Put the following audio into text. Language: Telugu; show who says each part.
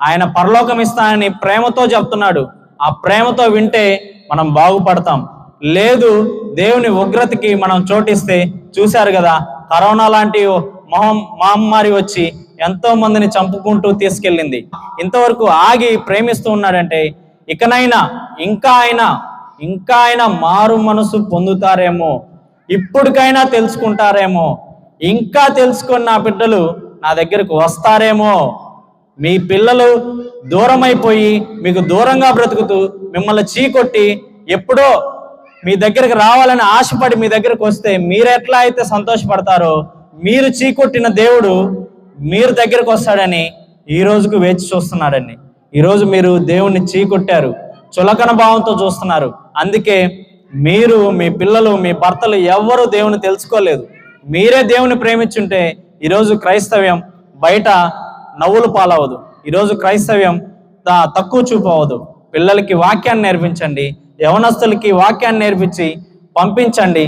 Speaker 1: ఆయన పరలోకం ఇస్తానని ప్రేమతో చెప్తున్నాడు. ఆ ప్రేమతో వింటే మనం బాగుపడతాం. లేదు దేవుని ఉగ్రతకి మనం చోటిస్తే చూశారు కదా కరోనా లాంటి మహం మహమ్మారి వచ్చి ఎంతో మందిని చంపుకుంటూ తీసుకెళ్ళింది. ఇంతవరకు ఆగి ప్రేమిస్తూ ఉన్నాడంటే ఇకనైనా ఇంకా అయినా ఇంకా ఆయన మారు మనసు పొందుతారేమో ఇప్పటికైనా తెలుసుకుంటారేమో ఇంకా తెలుసుకున్న బిడ్డలు నా దగ్గరకు వస్తారేమో మీ పిల్లలు దూరమైపోయి మీకు దూరంగా బ్రతుకుతూ మిమ్మల్ని చీకొట్టి ఎప్పుడో మీ దగ్గరికి రావాలని ఆశపడి మీ దగ్గరకు వస్తే మీరు ఎట్లా అయితే సంతోషపడతారో మీరు చీకొట్టిన దేవుడు మీరు దగ్గరకు వస్తాడని ఈ రోజుకు వేచి చూస్తున్నాడని ఈరోజు మీరు దేవుణ్ణి చీకొట్టారు చులకన భావంతో చూస్తున్నారు. అందుకే మీరు మీ పిల్లలు మీ భర్తలు ఎవ్వరూ దేవుని తెలుసుకోలేదు. మీరే దేవుని ప్రేమించుంటే ఈరోజు క్రైస్తవ్యం బయట నవ్వులు పాలవదు. ఈరోజు క్రైస్తవ్యం తక్కువ చూపవద్దు పిల్లలకి వాక్యాన్ని నేర్పించండి యవనస్తులకి వాక్యాన్ని నేర్పించి పంపించండి